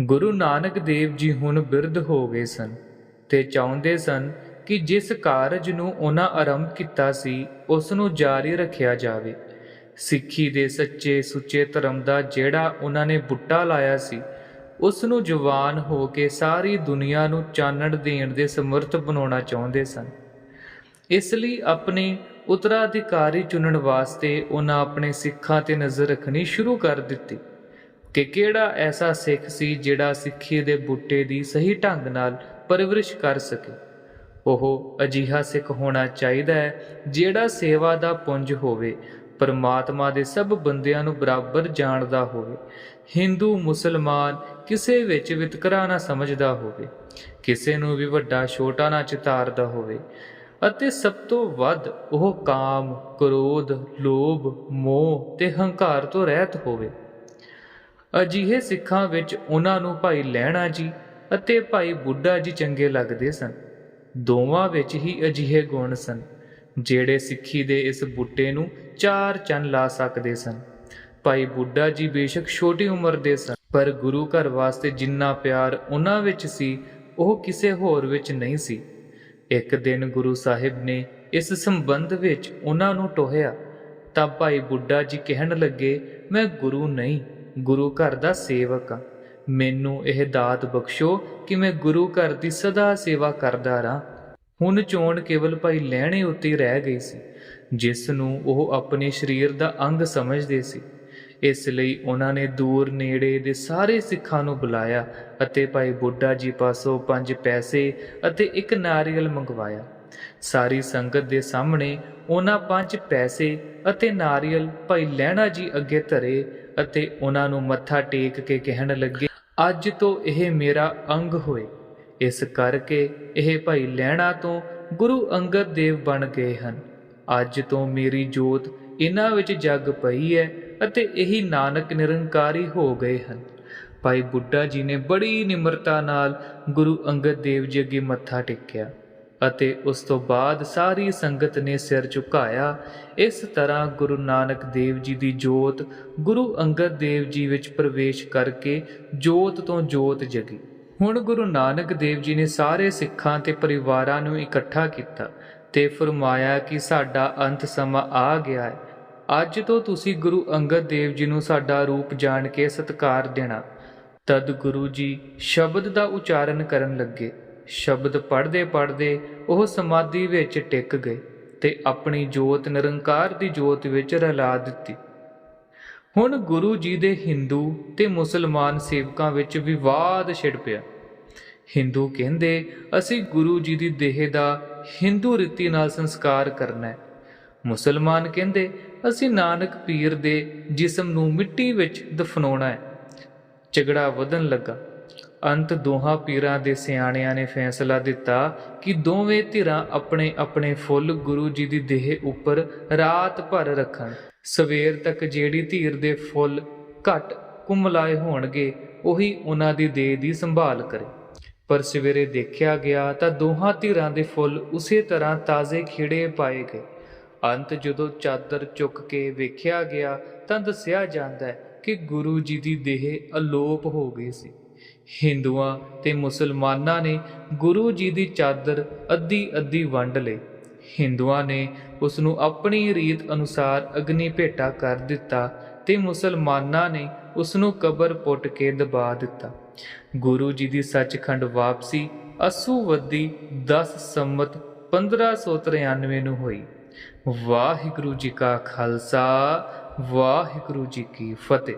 ਗੁਰੂ ਨਾਨਕ ਦੇਵ ਜੀ ਹੁਣ ਬਿਰਧ ਹੋ ਗਏ ਸਨ ਤੇ ਚਾਹੁੰਦੇ ਸਨ ਕਿ ਜਿਸ ਕਾਰਜ ਨੂੰ ਉਹਨਾਂ ਆਰੰਭ ਕੀਤਾ ਸੀ, ਉਸ ਨੂੰ ਜਾਰੀ ਰੱਖਿਆ ਜਾਵੇ। ਸਿੱਖੀ ਦੇ ਸੱਚੇ ਸੁੱਚੇ ਧਰਮ ਦਾ ਜਿਹੜਾ ਉਹਨਾਂ ਨੇ ਬੁੱਟਾ ਲਾਇਆ ਸੀ, ਉਸ ਨੂੰ ਜਵਾਨ ਹੋ ਕੇ ਸਾਰੀ ਦੁਨੀਆ ਨੂੰ ਚਾਨਣ ਦੇਣ ਦੇ ਸਮਰਥ ਬਣਾਉਣਾ ਚਾਹੁੰਦੇ ਸਨ। ਇਸ ਲਈ ਆਪਣੇ ਉਤਰਾਧਿਕਾਰੀ ਚੁਣਨ ਵਾਸਤੇ ਉਹਨਾਂ ਆਪਣੇ ਸਿੱਖਾਂ ਤੇ ਨਜ਼ਰ ਰੱਖਣੀ ਸ਼ੁਰੂ ਕਰ ਦਿੱਤੀ। ਕਿ ਕਿਹੜਾ ਐਸਾ ਸਿੱਖ ਸੀ ਜਿਹੜਾ ਸਿੱਖੀ ਦੇ ਬੂਟੇ ਦੀ ਸਹੀ ਢੰਗ ਨਾਲ ਪਰਵਰਿਸ਼ ਕਰ ਸਕੇ? ਉਹ ਅਜੀਹਾ ਸਿੱਖ ਹੋਣਾ ਚਾਹੀਦਾ ਹੈ ਜਿਹੜਾ ਸੇਵਾ ਦਾ ਪੁੰਜ ਹੋਵੇ ਪਰਮਾਤਮਾ ਦੇ ਸਭ ਬੰਦਿਆਂ ਨੂੰ ਬਰਾਬਰ ਜਾਣਦਾ ਹੋਵੇ ਹਿੰਦੂ ਮੁਸਲਮਾਨ ਕਿਸੇ ਵਿੱਚ ਵਿਤਕਰਾ ਨਾ ਸਮਝਦਾ ਹੋਵੇ ਕਿਸੇ ਨੂੰ ਵੀ ਵੱਡਾ ਛੋਟਾ ਨਾ ਚਿਤਾਰਦਾ ਹੋਵੇ ਅਤੇ ਸਭ ਤੋਂ ਵੱਧ ਉਹ ਕਾਮ, ਕ੍ਰੋਧ, ਲੋਭ, ਮੋਹ ਤੇ ਹੰਕਾਰ ਤੋਂ ਰਹਿਤ ਹੋਵੇ। ਅਜਿਹੇ ਸਿੱਖਾਂ ਵਿੱਚ ਉਹਨਾਂ ਨੂੰ ਭਾਈ ਲਹਿਣਾ ਜੀ ਅਤੇ ਭਾਈ ਬੁੱਢਾ ਜੀ ਚੰਗੇ ਲੱਗਦੇ ਸਨ। ਦੋਵਾਂ ਵਿੱਚ ਹੀ ਅਜਿਹੇ ਗੁਣ ਸਨ, ਜਿਹੜੇ ਸਿੱਖੀ ਦੇ ਇਸ ਬੂਟੇ ਨੂੰ ਚਾਰ ਚੰਨ ਲਾ ਸਕਦੇ ਸਨ। ਭਾਈ ਬੁੱਢਾ ਜੀ ਬੇਸ਼ੱਕ ਛੋਟੀ ਉਮਰ ਦੇ ਸਨ, ਪਰ ਗੁਰੂ ਘਰ ਵਾਸਤੇ ਜਿੰਨਾ ਪਿਆਰ ਉਹਨਾਂ ਵਿੱਚ ਸੀ, ਉਹ ਕਿਸੇ ਹੋਰ ਵਿੱਚ ਨਹੀਂ ਸੀ। ਇੱਕ ਦਿਨ ਗੁਰੂ ਸਾਹਿਬ ਨੇ ਇਸ ਸੰਬੰਧ ਵਿੱਚ ਉਹਨਾਂ ਨੂੰ ਟੋਹਿਆ, ਤਾਂ ਭਾਈ ਬੁੱਢਾ ਜੀ ਕਹਿਣ ਲੱਗੇ, ਮੈਂ ਗੁਰੂ ਨਹੀਂ ਗੁਰੂ ਘਰ ਦਾ ਸੇਵਕ ਹਾਂ ਮੈਨੂੰ ਇਹ ਦਾਤ ਬਖਸ਼ੋ ਕਿ ਮੈਂ ਗੁਰੂ ਘਰ ਦੀ ਸਦਾ ਸੇਵਾ ਕਰਦਾ ਰਹਾ ਹੁਣ ਚੋਣ ਕੇਵਲ ਭਾਈ ਲੈਣੇ ਉੱਤੇ ਰਹਿ ਗਈ ਸੀ। ਜਿਸ ਨੂੰ ਉਹ ਆਪਣੇ ਸਰੀਰ ਦਾ ਅੰਗ ਸਮਝਦੇ ਸੀ। ਇਸ ਲਈ ਉਹਨਾਂ ਨੇ ਦੂਰ ਨੇੜੇ ਦੇ ਸਾਰੇ ਸਿੱਖਾਂ ਨੂੰ ਬੁਲਾਇਆ ਅਤੇ ਭਾਈ ਬੁੱਢਾ ਜੀ ਪਾਸੋਂ ਪੰਜ ਪੈਸੇ ਅਤੇ ਇੱਕ ਨਾਰੀਅਲ ਮੰਗਵਾਇਆ। ਸਾਰੀ ਸੰਗਤ ਦੇ ਸਾਹਮਣੇ ਉਹਨਾਂ ਪੰਜ ਪੈਸੇ ਅਤੇ ਨਾਰੀਅਲ ਭਾਈ ਲੈਣਾ ਜੀ ਅੱਗੇ ਧਰੇ ਅਤੇ ਉਹਨਾਂ ਨੂੰ ਮੱਥਾ ਟੇਕ ਕੇ ਕਹਿਣ ਲੱਗੇ, ਅੱਜ ਤੋਂ ਇਹ ਮੇਰਾ ਅੰਗ ਹੋਏ। ਇਸ ਕਰਕੇ ਇਹ ਭਾਈ ਲੈਣਾ ਤੋਂ ਗੁਰੂ ਅੰਗਦ ਦੇਵ ਬਣ ਗਏ ਹਨ। ਅੱਜ ਤੋਂ ਮੇਰੀ ਜੋਤ ਇਹਨਾਂ ਵਿੱਚ ਜਗ ਪਈ ਹੈ ਅਤੇ ਇਹੀ ਨਾਨਕ ਨਿਰੰਕਾਰੀ ਹੋ ਗਏ ਹਨ। ਭਾਈ ਬੁੱਢਾ ਜੀ ਨੇ ਬੜੀ ਨਿਮਰਤਾ ਨਾਲ ਗੁਰੂ ਅੰਗਦ ਦੇਵ ਜੀ ਅੱਗੇ ਮੱਥਾ ਟੇਕਿਆ। ਅਤੇ ਉਸ ਤੋਂ ਬਾਅਦ ਸਾਰੀ ਸੰਗਤ ਨੇ ਸਿਰ ਝੁਕਾਇਆ। ਇਸ ਤਰ੍ਹਾਂ ਗੁਰੂ ਨਾਨਕ ਦੇਵ ਜੀ ਦੀ ਜੋਤ ਗੁਰੂ ਅੰਗਦ ਦੇਵ ਜੀ ਵਿੱਚ ਪ੍ਰਵੇਸ਼ ਕਰਕੇ ਜੋਤ ਤੋਂ ਜੋਤ ਜਗੀ। ਹੁਣ ਗੁਰੂ ਨਾਨਕ ਦੇਵ ਜੀ ਨੇ ਸਾਰੇ ਸਿੱਖਾਂ ਤੇ ਪਰਿਵਾਰਾਂ ਨੂੰ ਇਕੱਠਾ ਕੀਤਾ ਤੇ ਫਰਮਾਇਆ ਕਿ ਸਾਡਾ ਅੰਤ ਸਮਾਂ ਆ ਗਿਆ ਹੈ। ਅੱਜ ਤੋਂ ਤੁਸੀਂ ਗੁਰੂ ਅੰਗਦ ਦੇਵ ਜੀ ਨੂੰ ਸਾਡਾ ਰੂਪ ਜਾਣ ਕੇ ਸਤਿਕਾਰ ਦੇਣਾ। ਤਦ ਗੁਰੂ ਜੀ ਸ਼ਬਦ ਦਾ ਉਚਾਰਨ ਕਰਨ ਲੱਗੇ। ਸ਼ਬਦ ਪੜ੍ਹਦੇ ਪੜ੍ਹਦੇ ਉਹ ਸਮਾਧੀ ਵਿੱਚ ਟਿਕ ਗਏ ਤੇ ਆਪਣੀ ਜੋਤ ਨਿਰੰਕਾਰ ਦੀ ਜੋਤ ਵਿੱਚ ਰਲਾ ਦਿੱਤੀ। ਹੁਣ ਗੁਰੂ ਜੀ ਦੇ ਹਿੰਦੂ ਤੇ ਮੁਸਲਮਾਨ ਸੇਵਕਾਂ ਵਿੱਚ ਵਿਵਾਦ ਛਿੜ ਪਿਆ। ਹਿੰਦੂ ਕਹਿੰਦੇ, ਅਸੀਂ ਗੁਰੂ ਜੀ ਦੀ ਦੇਹ ਦਾ ਹਿੰਦੂ ਰੀਤੀ ਨਾਲ ਸੰਸਕਾਰ ਕਰਨਾ ਹੈ। ਮੁਸਲਮਾਨ ਕਹਿੰਦੇ, ਅਸੀਂ ਨਾਨਕ ਪੀਰ ਦੇ ਜਿਸਮ ਨੂੰ ਮਿੱਟੀ ਵਿੱਚ ਦਫਨਾਉਣਾ ਹੈ। ਝਗੜਾ ਵਧਣ ਲੱਗਾ। ਅੰਤ ਦੋਹਾਂ ਪੀਰਾਂ ਦੇ ਸਿਆਣਿਆਂ ਨੇ ਫੈਸਲਾ ਦਿੱਤਾ ਕਿ ਦੋਵੇਂ ਧਿਰਾਂ ਆਪਣੇ ਆਪਣੇ ਫੁੱਲ ਗੁਰੂ ਜੀ ਦੀ ਦੇਹ ਉੱਪਰ ਰਾਤ ਭਰ ਰੱਖਣ। ਸਵੇਰ ਤੱਕ ਜਿਹੜੀ ਧੀਰ ਦੇ ਫੁੱਲ ਘਟ ਕੁਮਲਾਏ ਹੋਣਗੇ, ਉਹੀ ਉਹਨਾਂ ਦੀ ਦੇਹ ਦੀ ਸੰਭਾਲ ਕਰੇ। ਪਰ ਸਵੇਰੇ ਦੇਖਿਆ ਗਿਆ ਤਾਂ ਦੋਹਾਂ ਧਿਰਾਂ ਦੇ ਫੁੱਲ ਉਸੇ ਤਰ੍ਹਾਂ ਤਾਜ਼ੇ ਖਿੜੇ ਪਾਏ ਗਏ। ਅੰਤ ਜਦੋਂ ਚਾਦਰ ਚੁੱਕ ਕੇ ਵੇਖਿਆ ਗਿਆ ਤਾਂ ਦੱਸਿਆ ਜਾਂਦਾ ਹੈ ਕਿ ਗੁਰੂ ਜੀ ਦੀ ਦੇਹ ਅਲੋਪ ਹੋ ਗਈ ਸੀ। ਹਿੰਦੂਆਂ ਤੇ ਮੁਸਲਮਾਨਾਂ ਨੇ ਗੁਰੂ ਜੀ ਦੀ ਚਾਦਰ ਅੱਧੀ ਅੱਧੀ ਵੰਡ ਲਈ। ਹਿੰਦੂਆਂ ਨੇ ਉਸ ਨੂੰ ਆਪਣੀ ਰੀਤ ਅਨੁਸਾਰ ਅਗਨੀ ਭੇਟਾ ਕਰ ਦਿੱਤਾ ਤੇ ਮੁਸਲਮਾਨਾਂ ਨੇ ਉਸ ਨੂੰ ਕਬਰ ਪੁੱਟ ਕੇ ਦਬਾ ਦਿੱਤਾ। ਗੁਰੂ ਜੀ ਦੀ ਸੱਚਖੰਡ ਵਾਪਸੀ ਅਸੂਵਦੀ 10 ਸੰਮਤ 1593 ਨੂੰ ਹੋਈ। ਵਾਹਿਗੁਰੂ ਜੀ ਕਾ ਖਾਲਸਾ, ਵਾਹਿਗੁਰੂ ਜੀ ਕੀ ਫਤਿਹ।